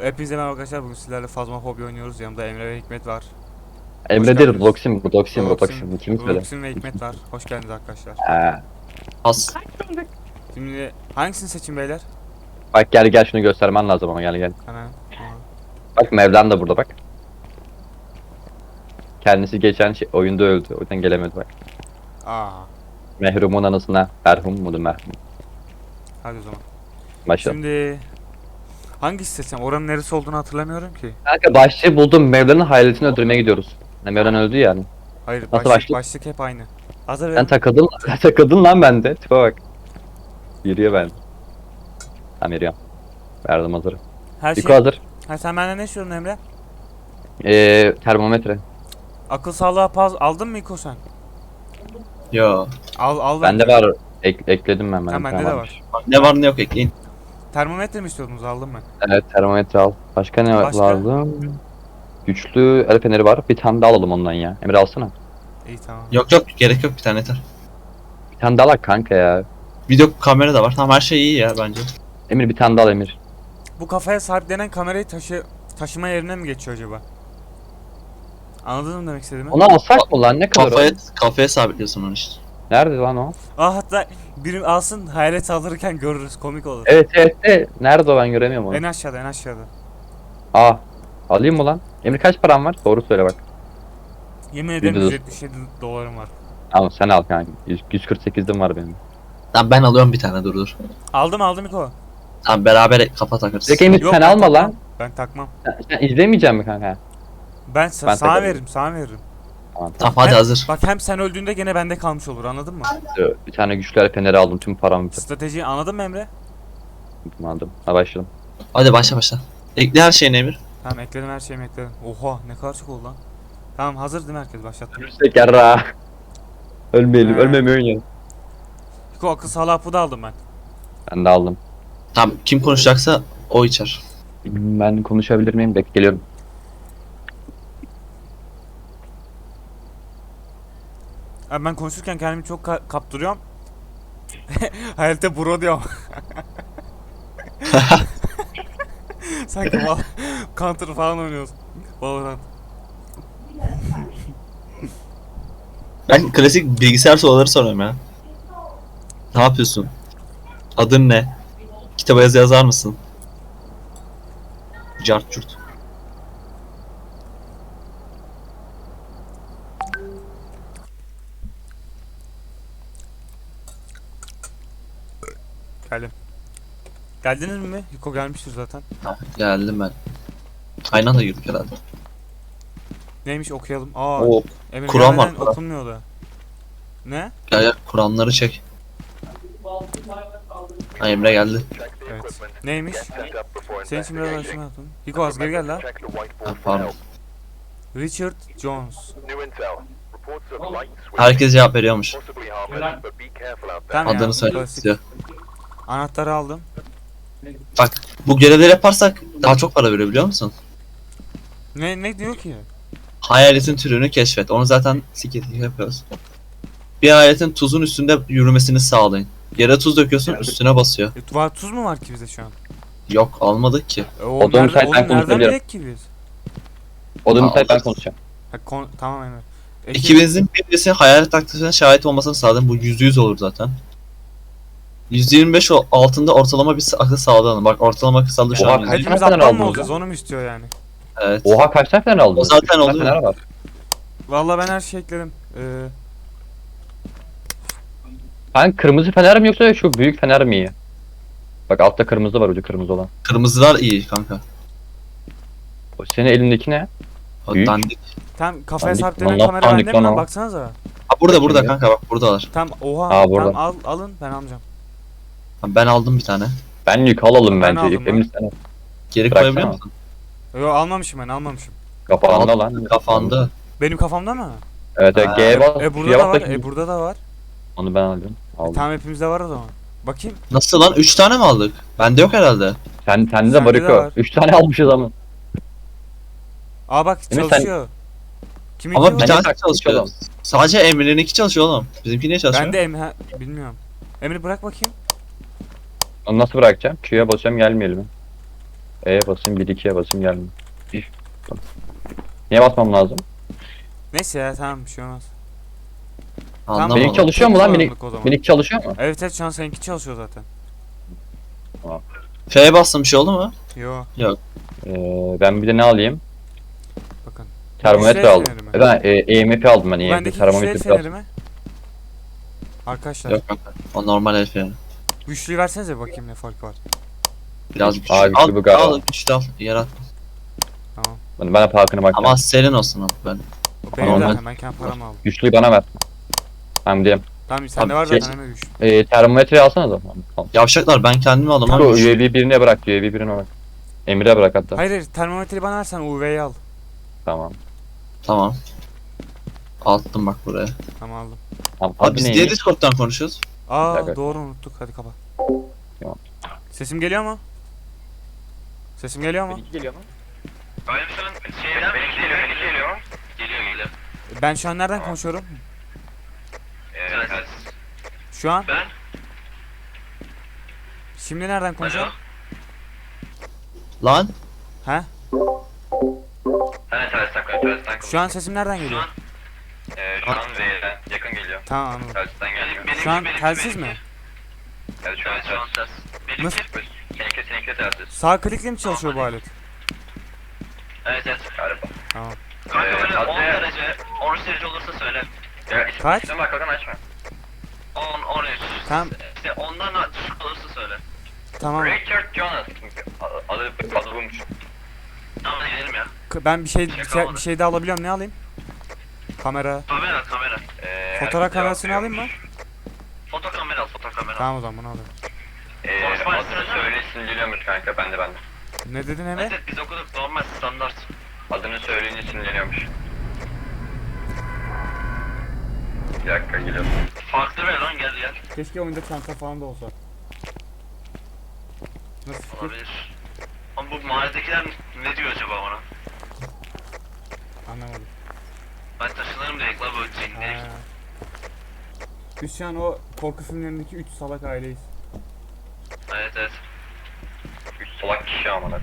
Hepinize merhaba arkadaşlar. Bugün sizlerle Fazma Hobi oynuyoruz. Yanımda Emre ve Hikmet var. Emre değil. Roxim, Roxim, Roxim- Roxim. Kim söyle? Roxin ve Hikmet var. Hoş geldiniz arkadaşlar. Ha. As. Şimdi hangisini seçin beyler? Bak gel gel şunu göstermen lazım ama gel gel. Hemen. Bak Mevlan da burada bak. Kendisi geçen şey, oyunda öldü. O yüzden gelemedi bak. Aa. Mehrumun anısına merhum mudur merhum. Hadi o zaman. Başlayalım. Şimdi hangisi seçsem? Oranın neresi olduğunu hatırlamıyorum ki. Kanka başlığı buldum. Mevlan'ın hayaletini öldürmeye gidiyoruz. Ne Mevlan öldü yani. Hayır, Nasıl başlık, başlık? başlık hep aynı. Hazır Sen takıldın, sen takıldın lan bende. Tipe bak. Yürüyor ben. Tamam yürüyorum. Verdim hazır. Her şey. Yuko hazır. Ha, sen benden ne istiyorsun Emre? Ee, termometre. Akıl sağlığa paz aldın mı İko sen? Yo. Al al. Bende var. Ek, ekledim ben. bende de var. Ne var ne yok ekleyin. Termometre mi istiyordunuz? Aldım mı? Evet termometre al. Başka ne Başka? lazım? Güçlü el feneri var. Bir tane daha alalım ondan ya. Emre alsana. İyi tamam. Yok yok gerek yok bir tane yeter. Bir tane daha al kanka ya. Video kamera da var. Tamam her şey iyi ya bence. Emir bir tane daha al Emir. Bu kafaya sabitlenen kamerayı taşı taşıma yerine mi geçiyor acaba? Anladın mı demek istediğimi? Onu alsak mı lan ne kadar Kafaya, o? kafaya sabitliyorsun onu işte. Nerede lan o? Aa hatta biri alsın hayalet saldırırken görürüz komik olur. Evet evet de nerede o ben göremiyorum onu. En aşağıda en aşağıda. Aa alayım mı lan? Emir kaç paran var? Doğru söyle bak. Yemin ederim Yüzde 177 dolarım var. Tamam sen al kanka. 100 148'im var benim. Tamam ben alıyorum bir tane dur dur. Aldım aldım İko. Tamam beraber kafa takarız. Direkt Emir Yok, sen alma takmam. lan. Ben takmam. Sen, sen izlemeyecek misin kanka? Ben, sa- Ben sana takarım. veririm sana veririm. Tamam Tamam hadi Hem- hazır. Bak hem sen öldüğünde gene bende kalmış olur anladın mı? tamam. Bir tane güçlü el feneri aldım. Tüm paramı Stratejiyi anladın mı Emre? aldım. Hadi başlayalım. Hadi başla başla. Ekle her şeyini Emir. Tamam ekledim her şeyimi ekledim. Oha ne kadar çok oldu lan. Tamam hazır değil mi herkes başlattım. Ölürsek yarra. Ölmeyelim. He. Ölmemeyi oynayalım. İko akıl sağlığı hapı da aldım ben. Ben de aldım. Tamam kim konuşacaksa o içer. Ben konuşabilir miyim? Bekle Abi ben konuşurken kendimi çok ka- kaptırıyorum. Hayalete bro diyorum. Sanki val- Counter falan oynuyoruz. Valorant. Ben klasik bilgisayar soruları soruyorum ya. Ne yapıyorsun? Adın ne? Kitaba yazı yazar mısın? Cart curt. Geldim. Geldiniz mi? Hiko gelmiştir zaten. Geldim ben. Aynı anda yürüdük herhalde. Neymiş okuyalım. Aa, Oo, Emir Kur'an var, gelmeden Kur'an. okunmuyor da. Ne? gel gel Kur'anları çek. Ha, Emre geldi. Evet. Neymiş? Senin için biraz araştırma yaptım. Hiko az geri gel lan. Ha, pardon. Richard Jones. Herkes cevap veriyormuş. Tamam Adını söyle klasik. istiyor. Anahtarı aldım. Bak bu görevleri yaparsak daha çok para veriyor biliyor musun? Ne ne diyor ki? Hayaletin türünü keşfet. Onu zaten siketi yapıyoruz. Bir hayaletin tuzun üstünde yürümesini sağlayın. Yere tuz döküyorsun üstüne basıyor. E, var, tuz mu var ki bize şu an? Yok almadık ki. E, o Odun nerede, konuşabilirim. bilek ki biz? O da müsait ben konuşacağım. Ha, kon- tamam Emre. E, İkimizin birisi hayalet aktifine şahit olmasını sağladın. Bu %100 olur zaten. %25 o- altında ortalama bir akıl sağladın. Bak ortalama akıl sağlığı şu Oha, an kaç- yüzde- Hepimiz tane aptal aldın mı o olacağız? zaman? Onu mu istiyor yani? Evet. Oha kaç tane fener aldın? O zaten Kaç tane fener var? Vallahi ben her şeyi ekledim. Ee, Kanka kırmızı fener mi yoksa şu büyük fener mi iyi? Bak altta kırmızı var ucu kırmızı olan. Kırmızılar iyi kanka. O senin elindeki ne? O Büyük. dandik. tam kafaya Dandik, sabitlenen vallahi kamera dandik bende mi lan lan? Baksanıza. Ha burada burada kanka bak buradalar. Tam oha. Aa, burada. Tam al, alın ben almayacağım. Ben aldım bir tane. Ben yük alalım Ben bence. aldım Emin sen al. Geri Bıraksana. koyabiliyor musun? Yo almamışım ben almamışım. Kafanda lan. Kafanda. Benim kafamda mı? Evet evet Ha. G'ye bas. E burada G'ye da bas var. bakayım. E burada da var. Onu ben alıyorum. Aldım. Tamam hepimizde var o zaman. Bakayım. Nasıl lan? 3 tane mi aldık? Bende yok herhalde. Sen, sende de Sende var de var. 3 tane almışız ama. Aa bak Emre sen- çalışıyor. Kimin Ama bir var? tane- çalışıyor. Sadece Emre'ninki çalışıyor oğlum. Bizimki niye çalışmıyor? Ben de Emre bilmiyorum. Emre bırak bakayım. Onu nasıl bırakacağım? Q'ya basıyorum gelmeyelim. E'ye basayım 1 2'ye basayım gelmiyor. Tamam. Niye basmam lazım? Neyse ya tamam bir şey olmaz. Anlamadım. Minik çalışıyor mu lan o zaman. Minik çalışıyor mu? Evet evet şu an seninki çalışıyor zaten. F'ye bastım bir şey oldu mu? Yo Ee, ben bir de ne alayım? bakın. Termometre el aldım. mi? E ben e, EMF aldım ben EMF Bendeki güçlü termometre biraz. feneri mi? Arkadaşlar Yok yok. O normal el freni. güçlüyü versenize bakayım ne farkı var. Biraz güçlü. Aa, güçlü al, bu galiba. al güçlü al. Yer at. Tamam. Ben, bana farkına bak. Ama serin olsun al ben. O benim Normal. zaten ben kendi paramı aldım. Güçlüyü bana ver. Ben diyeyim. Tamam sende Abi, var şey- zaten hemen güçlü. E, termometreyi alsana da. Tamam. Yavşaklar ben kendimi aldım Şu güçlü. UAV birine bırak UAV birine bırak. Emre bırak hatta. Hayır hayır termometreyi bana versen UV'yi al. Tamam. Tamam. Attım bak buraya. Tamam aldım. Tamam. Abi Adı biz niye neymiş? Discord'dan konuşuyoruz? Aa dakika. doğru unuttuk hadi kapat. Tamam. Sesim geliyor mu? Sesim geliyor mu? Geliyor mu? Benim şu an şeyden mi geliyor? Geliyor, geliyor. Geliyor, geliyor. Ben şu an nereden konuşuyorum? Evet. Şu an? Ben? Şimdi nereden konuşuyorum? Lan He? Ben tersten koyuyorum, tersten Şu an sesim nereden geliyor? Ee, şu an Z'den yakın geliyor. Tamam anladım. Gelmiyor. Şu an telsiz mi? Evet şu an şu an ters. Nasıl? Seninki seninki telsiz. Sağ klikle mi çalışıyor bu alet? Evet evet. Galiba. Tamam. Kanka Ee, böyle 10 hadi. derece, 13 derece olursa söyle. Ya, Kaç? İşte bak açma. 10, 13. Tamam. İşte ondan da düşük olursa söyle. Tamam. Richard Jonas. Adı, adı buymuş. Tamam hadi gidelim ya. Ben bir şey şey, oldu. bir şey daha alabiliyorum. Ne alayım? Kamera. Kamera kamera. Ee, Fotoğraf kamerasını alayım mı? Foto kamera al foto kamera. Tamam o zaman bunu alayım. Ee, adını söylesin geliyormuş kanka bende bende. Ne dedin Evet Emre? evet, biz okuduk normal standart. Adını söyleyince sinirleniyormuş. Bir dakika geliyorum. Farklı bir lan gel gel. Keşke oyunda çanta falan da olsa. Nasıl fikir? Olabilir. Ama bu mahalledekiler ne diyor acaba bana? Anlamadım. Ben taşınırım direkt la böyle cinlik. Ha. Biz şu an o korku filmlerindeki 3 salak aileyiz. Evet evet. Üç salak kişi amına.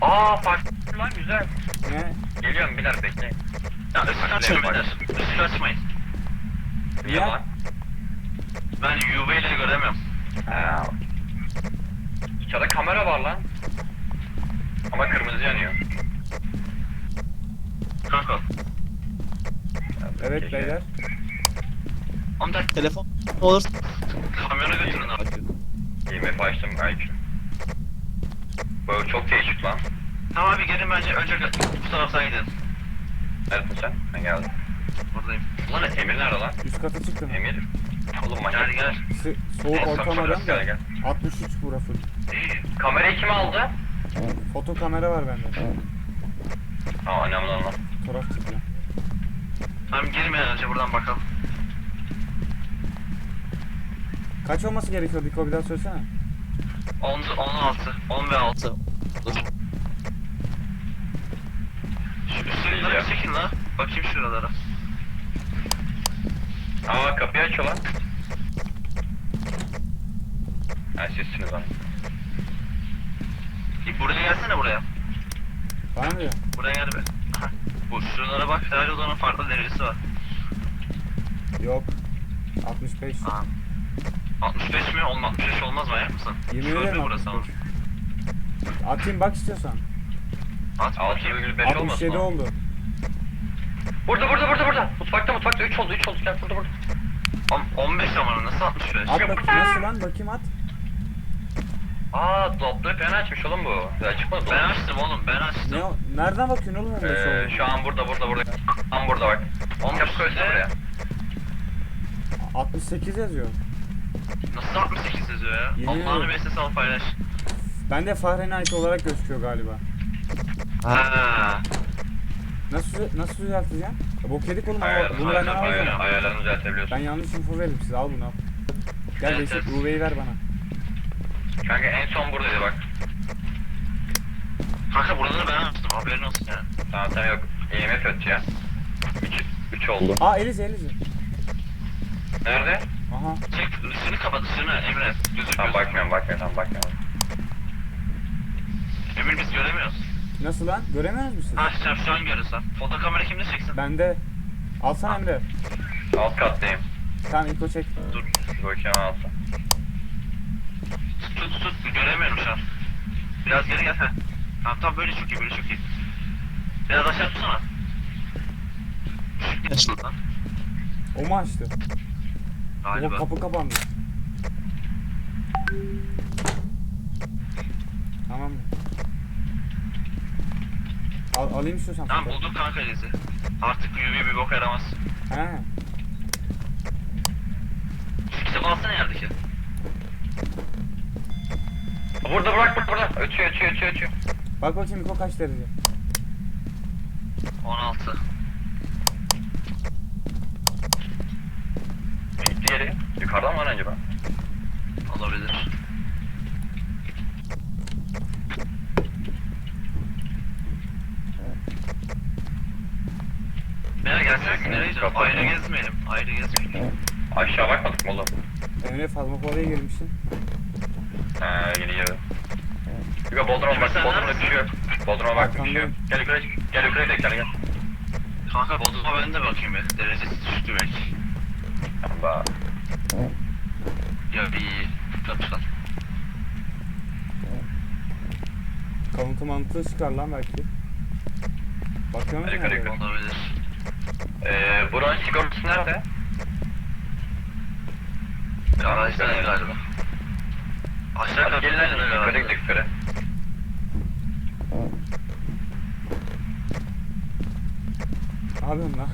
Aa farklı lan güzel. Ne? Geliyorum biler bekleyin. Ya üst kaçmayın beyler. Üst kaçmayın. Niye Ya. lan? Ben UV ile göremiyorum. Ha. İçeride kamera var lan. Ama kırmızı yanıyor. Kanka. Evet beyler. Amca telefon olur. kamyona götürün abi. IMF açtım IQ. Bu çok değişik lan. Tamam abi gelin bence önce bu taraftan gidelim. Neredesin sen? Ben geldim. Buradayım. Ulan Emir nerede lan? Üst kata çıktım. Emir. Oğlum manyak. Gel gel. Si- soğuk ortam gel, arıyorum da. gel, gel. 63 burası. Kamerayı kim aldı? Foto kamera var bende. Aa önemli olan. Fotoğraf çekeceğim. Tamam girmeyen önce buradan bakalım. Kaç olması gerekiyor Diko bir daha söylesene. 10, 16, 10 ve 6. Dur. Şu üstleri bir çekin la. Bakayım şuralara. Aa kapıyı açıyor lan. Ha sizsiniz lan. E, buraya gelsene buraya. Bana mı diyor? Buraya gel be. Aha. Bu şuralara bak her odanın farklı derecesi var. Yok. 65. Aa. 65 mi? Olmaz. 65 olmaz manyak mısın? Yemin Şöyle ederim burası ama. 65. Atayım bak istiyorsan. At bakayım. 6,5 67 oldu. Burada burada burada burada. Mutfakta mutfakta 3 oldu 3 oldu. Gel burada burada. 15 ama nasıl 65? At bak nasıl lan bakayım at. Aa dolapları falan açmış oğlum bu. Daha çıkmadı Ben açtım oğlum ben açtım. Ne o? Nereden bakıyorsun oğlum 15 Ee, oldu? şu an burada burada burada. Tam burada bak. 15 koysana buraya. 68 yazıyor. Nasıl 68 yazıyor ya? Yemin Allah'ını ederim. al paylaş. Bende Fahrenheit olarak gözüküyor galiba. Ha. Nasıl nasıl düzelteceğim? Ya bok yedik oğlum ama Ayarlarını bunu ayarlarını- alsana. ayarlarını düzeltebiliyorsun. Ben yanlış info veririm size al bunu al. Gel Evet, Reşit evet. UV'yi ver bana. Kanka en son buradaydı bak. Kanka buraları ben açtım haberin olsun ya. Tamam tamam yok. IMF ötüyor. 3 3 oldu. Aa Eliz Eliz. Nerede? Aha. Çek ışığını kapat ışığını Emre. Gözük Tamam bakmıyorum bakmıyorum tamam bakmıyorum. Emir biz göremiyoruz. Nasıl lan? Göremiyor musun? Ha şu, şu an görüyoruz lan. Foto kamera kimde çeksin? Bende. Alsana Emre. Alt kattayım. Tamam ilk o çek. Dur. Bakayım alsın. Tut tut göremiyorum şu an. Biraz geri gel. Heh. Tamam tamam böyle çok iyi böyle çok iyi. Biraz aşağı tutsana. Açın lan. O mu açtı? O Galiba. kapı kapandı. Tamam? Al, alayım istiyorsan. Tamam fotoğrafı. bulduk kanka izi. Artık UV bir bok yaramaz. He. Şu kitabı alsana yerdeki. Burada bırak burada burada. Ötüyor ötüyor ötüyor ötüyor. Bak bakayım Miko kaç derece? 16. Gitti geri. Yukarıdan mı lan acaba? Olabilir. Nereye gelsene nereye gidiyorsun? Ayrı gezmeyelim. Ayrı gezmeyelim. Aşağı bakmadık mı oğlum? Emre Fazmafola'ya girmişsin. Ha gidiyor. Yuka Bodrum'a bak. Bodrum'da bir şey yok. Bodrum'a bak bir şey yok. Gel yukarı. Gel yukarı çık. Gel. Kanka Bodrum'a ben de bakayım bir. Derecesi düştü belki. Tamam. Ya bir kapışlar. Kalıntı mantığı çıkar lan belki. Bakıyor musun? Yukarı yukarı. Olabilir. Eee buranın sigortası nerede? Garajda ne galiba? Aşağı katı gelin hadi yukarı gittik yukarı. Ne yapıyorsun lan?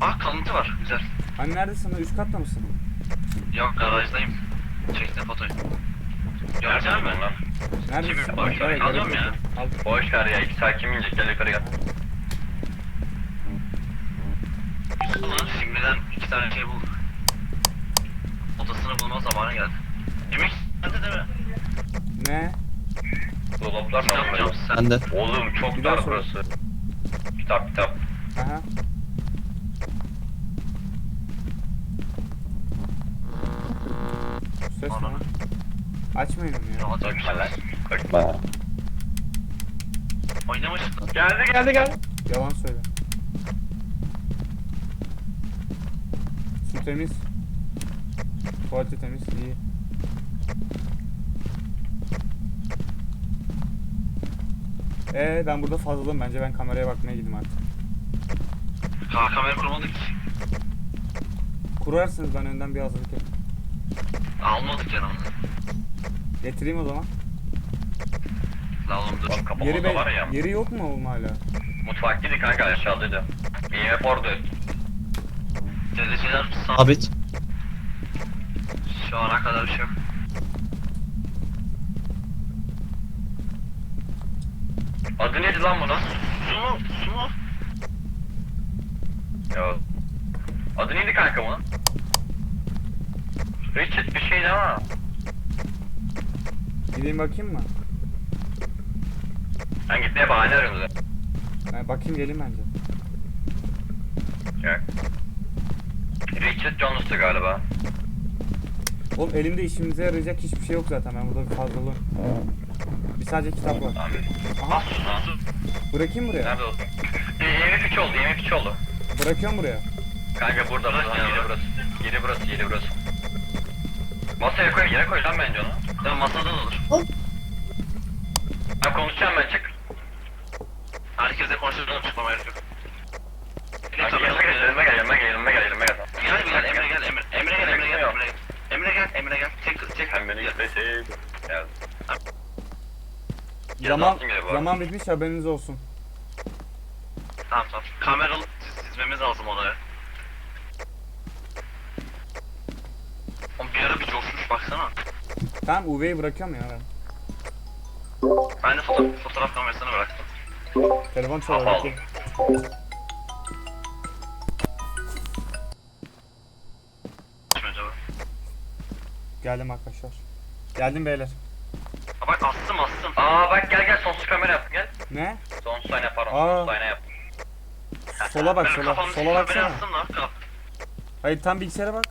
Ah kalıntı var güzel. Hani neredesin lan? Üst katta mısın? Yok garajdayım. Çektim fotoyu. Göreceğim mi? lan? Neredesin? Boş ver, alıyorum ya. Al. Boş ver ya iki saat kim inecek gel yukarı gel. Güzel lan şimdiden iki tane şey bulduk. Odasını bulma zamanı geldi. Yemek sende değil mi? Ne? Dolaplar ne yapacağım Ben de. Oğlum çok dar burası. Kitap kitap. Aha. Ses lan? Açmayın onu ya. Bir şeyler. Ba- Oynamışsın. Geldi geldi geldi. Yalan söyle. Su temiz. Tuvaleti temiz. iyi. Ee ben burada fazlalığım. Bence ben kameraya bakmaya gideyim artık. Ha kamera kurmadık. Kurarsınız ben önden bir hazırlık yapayım. Almadık yanımda. Getireyim o zaman. La oğlum dur. Yeri, be, yeri yok mu oğlum hala? Mutfaktaydı kanka aşağıdaydı. IMF orada. Dereceler sabit. Sabit. Şu ana kadar bir şey yok. Adı neydi lan bunun? Su mu? Su mu? Ya. Adı neydi kanka bunun? Richard bir şeydi ama. Gideyim bakayım mı? Ben gitmeye bahane arıyorum zaten. Ben bakayım geleyim bence. Yok. Richard Jones'tu galiba. Oğlum elimde işimize yarayacak hiçbir şey yok zaten. Ben burada bir fazlalığım. Bir sadece kitap var. Tamam. Aha Ah bırakayım buraya. Nerede olsun? IMF 3 oldu, IMF 3 oldu. Bırakıyorum buraya. Kanka burada burada yeri burası. Yeri burası, yeri burası. Masaya koy, yere koy lan bence onu. Tamam masadan olur. Ben konuşacağım ben çık. Herkese konuşacağım çıkmama gerek yok. Kanka yanıma gel, yanıma gel, yanıma gel, yanıma gel, yanıma gel. Gel gel Emre gel, Emre, Emre gel, Emre gel, Emre. Emre gel, Emre gel. Kız, çek. Hem beni gitmesin. Gel. Zaman, zaman bitmiş haberiniz olsun. Tamam tamam. Kameralı çizmemiz lazım ona ya. Oğlum bir ara bir coşmuş baksana. Tamam UV'yi bırakıyorum ya ben. Ben de foto fotoğraf kamerasını bıraktım. Telefon çalıyor. Kapalı. bakayım. Acaba? Geldim arkadaşlar. Geldim beyler. Aa bak astım astım. Aa bak gel gel sonsuz kamera yap gel. Ne? Sonsuz ayna pardon Aa. sonsuz ayna yap. Sola bak sola. Sola baksana. Hayır tam bilgisayara bak.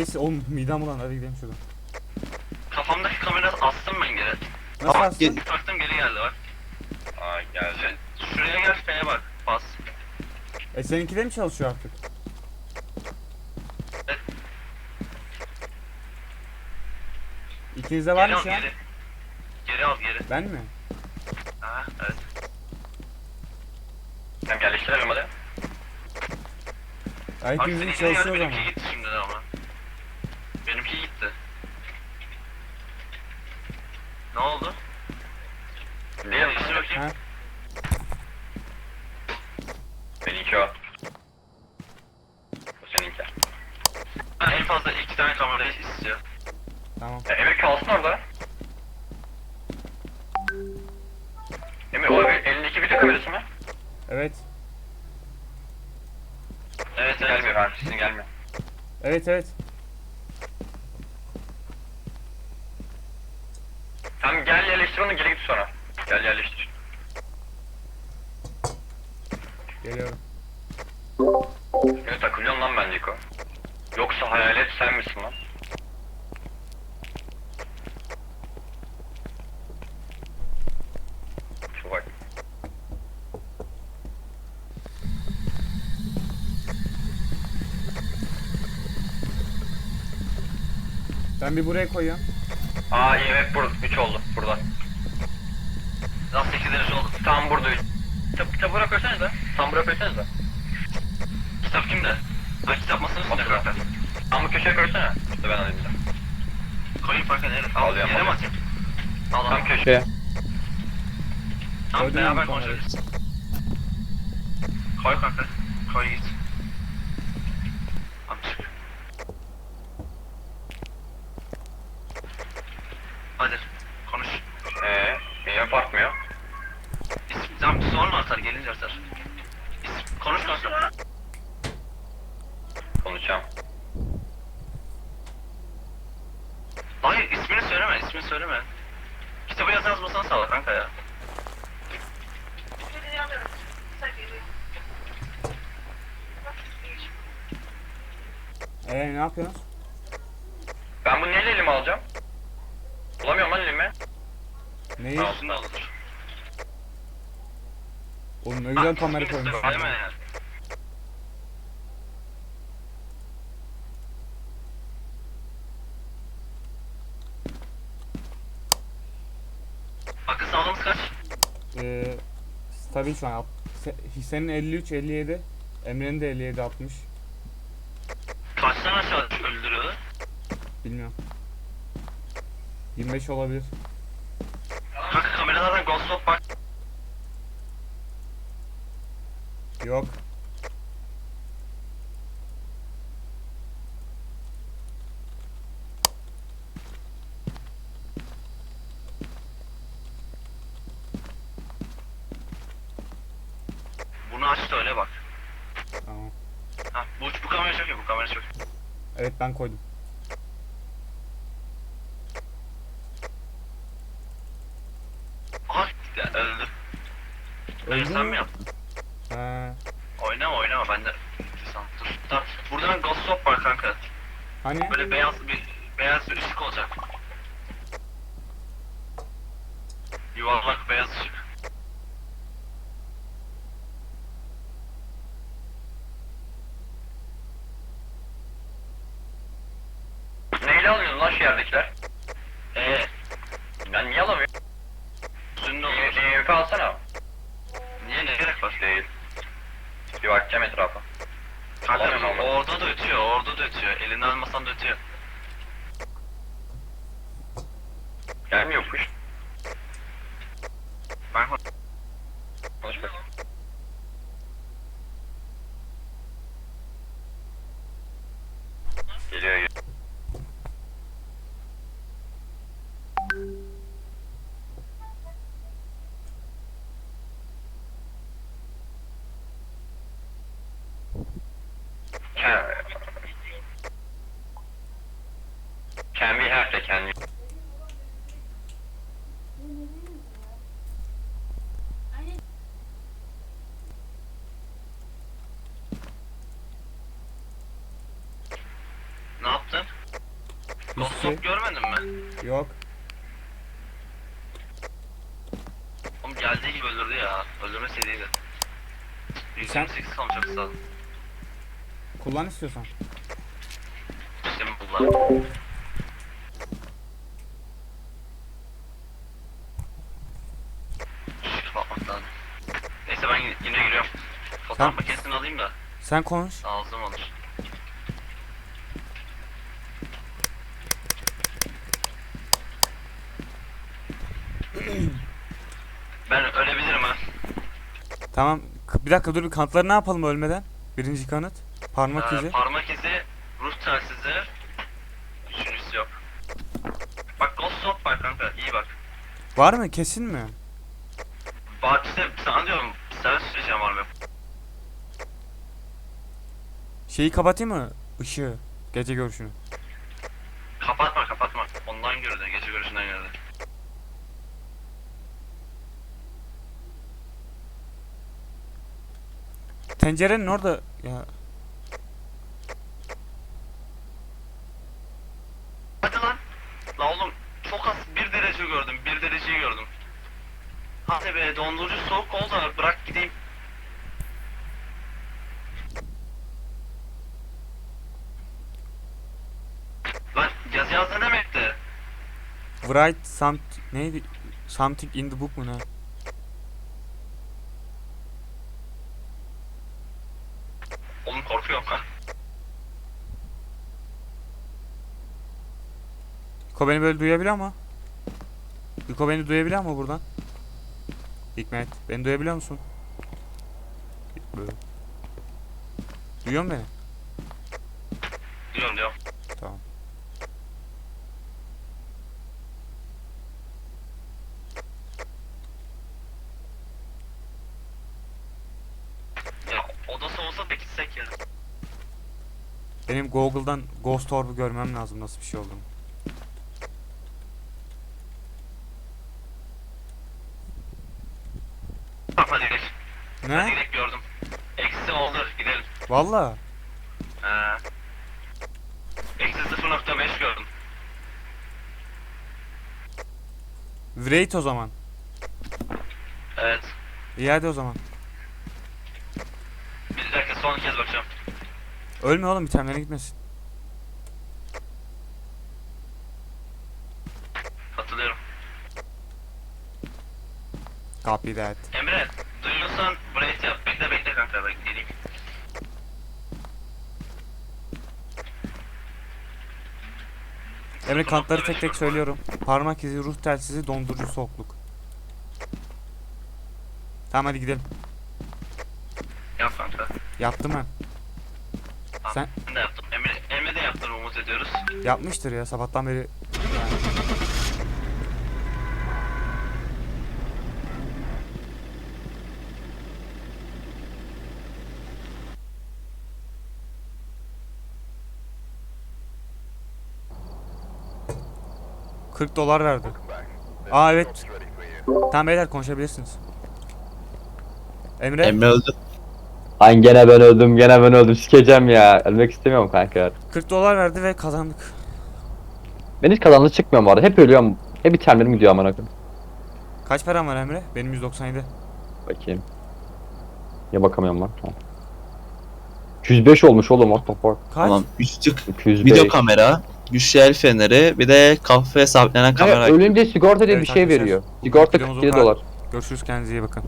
Neyse oğlum midem ulan hadi gidelim şuradan. Kafamdaki kamerayı astım ben geri. Nasıl Aa, astın? gel- Taktım geri geldi bak. Aa geldi. Şuraya gel F'ye bak. Bas. E seninki de mi çalışıyor artık? İkinizde var Geri mı al şu an? geri. Geri al geri. Ben mi? Ha evet. Hem yerleştirelim hadi. Ya Bak ikinizin seninki de çalışıyor o zaman. benimki gitti şimdi de ama. Benimki gitti. Ne oldu? Değil mi? Değiştir bakayım. Ha? Benimki o. Bu seninki. Ha, en fazla iki tane kamera istiyor. Tamam. Ya, Emir kalsın orada. Emir o elindeki video kamerası mı? Evet. Evet evet. Gelmiyor ha sizin gelmiyor. Evet evet. Tamam gel yerleştir onu geri git sonra. Gel yerleştir. Geliyorum. Ne takılıyorsun lan ben Niko? Yoksa hayalet sen misin lan? Şu bak. Ben bir buraya koyuyorum. Aa IMF burada 3 oldu burada. Nasıl 8 derece oldu? Tam burada 3. Kitap, kitap bırak da. Tam bırak da. Kitap kimde? Ha kitap masanın üstünde. Tam bu köşeye koysana. İşte ben alayım de. Koyayım kanka nereye? Al Alıyorum, yere mi atayım? Al. Tam köşeye. Mu beraber konuşabiliriz. Koy kanka. Koy git. Al çık. Hadi konuş. Eee IMF artmıyor. İsim, tamam sonra atar gelince atar. İsim, konuş kanka. Konuşacağım. Hayır ismini söyleme ismini söyleme. Kitabı yazar yazmasan sağla kanka ya. Ee ne yapıyorsunuz? Ben bunu neyle elime alacağım? Bulamıyorum lan elime. Neyi? Üstünde alır. Oğlum ne güzel Ah, kamera ismini koymuşsun. söyleme ya. Akıl sağlığımız kaç? Ee, stabil şu an. Senin 53, 57. Emre'nin de 57, 60. Bilmiyorum. 25 olabilir. Kanka kameralardan Ghost Stop bak. Yok. Bunu aç da öyle bak. Tamam. Ha, bu, bu kamera çok iyi, bu kamera çok iyi. Evet ben koydum. Aha, ya, öldü. Öyle Öldü sen mi yaptın? Ha, Oynama oynama ben de. Tamam. Tamam. Buradan Ghost Stop var kanka. hani? Böyle beyaz bir beyaz bir ışık olacak. Yuvarlak beyaz ışık. Neyle alıyorsun lan şu yerdekiler? Eee Ben niye alamıyorum? üstünde olur. IMF alsana. Ne gerek var? Değil. Bir bakacağım etrafa. Alamıyorum. orada da ötüyor, orada da ötüyor. Elini almasan da ötüyor. Gelmiyor kuş. Ben Konuş bakayım. Geliyor geliyor. Can, can we have the can you? ne yaptın? Ghost Hiçbir şey. Görmedin mi? Yok. geldiği gibi öldürdü ya. Öldürmeseydiydi. Sen- 128 kalmış çok sağ ol. Kullan istiyorsan. Sistemi kullan. Neyse ben yine giriyorum. Fotoğraf makinesini alayım da Sen konuş. ağzım olur. ben ölebilirim ha. Tamam. Bir dakika dur bir kanıtları ne yapalım ölmeden? Birinci kanıt. Parmak Ee, izi. parmak izi, ruh telsizi, üçüncüsü yok. Bak Ghost Soap var kanka, iyi bak. Var mı? Kesin mi? Bak işte sana diyorum, sen süreceğim var mı? Şeyi kapatayım mı? Işığı. Gece görüşünü. Kapatma kapatma, ondan gördü, gece görüşünden gördü. Tencerenin orada ya Hadi lan! La oğlum, çok az bir derece gördüm, bir dereceyi gördüm. Be, dondurucu soğuk oldu da bırak gideyim. Lan yazı yazdı ne demekti? write some neydi? Something in the book mu ne? Oğlum korkuyorum ha. Yuko beni böyle duyabiliyor mu? Yuko beni duyabiliyor mu buradan? Hikmet beni duyabiliyor musun? Böyle. Duyuyor musun beni? Diyorum diyorum. Tamam. Ya odası olsa da gitsek ya. Benim Google'dan Ghost Orb'u görmem lazım nasıl bir şey olduğunu. Tamam hadi gidelim. Hadi Ne? gidelim gördüm. Eksi oldu gidelim. Valla. Ee, eksi 0.5 gördüm. Wraith o zaman. Evet. İyi hadi o zaman. Bir dakika son kez bakacağım. Ölme oğlum itemlerine gitmesin. Hatırlıyorum. Copy that. Emre duyuyorsan brace yap. Bekle bekle kanka ben geleyim. Emre kanıtları tek tek söylüyorum. Parmak izi, ruh telsizi, dondurucu soğukluk. Tamam hadi gidelim. Yap kanka. Yaptım ben. Tamam, Sen- Ben de yaptım. Emre, Emre de yaptığını umut ediyoruz. Yapmıştır ya sabahtan beri. ...40 dolar verdi. Aa evet. Tamam beyler konuşabilirsiniz. Emre Emre öldü. Lan gene ben öldüm gene ben öldüm sikeceğim ya. Ölmek istemiyorum kanka. 40 dolar verdi ve kazandık. Ben hiç kazanlı çıkmıyorum bu arada. Hep ölüyorum. Hep itemlerim gidiyor amına koyayım. Kaç param var Emre? Benim 197. Bakayım. Ya bakamıyorum lan. Tamam. 205 olmuş oğlum what the fuck. Kaç? Tamam. Üstlük 205. video kamera, güçlü el feneri, bir de kafaya sabitlenen kamera. ölünce sigorta diye Evet bir şey arkadaşlar, veriyor. Sigorta videomuz bu 47 kadar. dolar. Görüşürüz kendinize iyi bakın.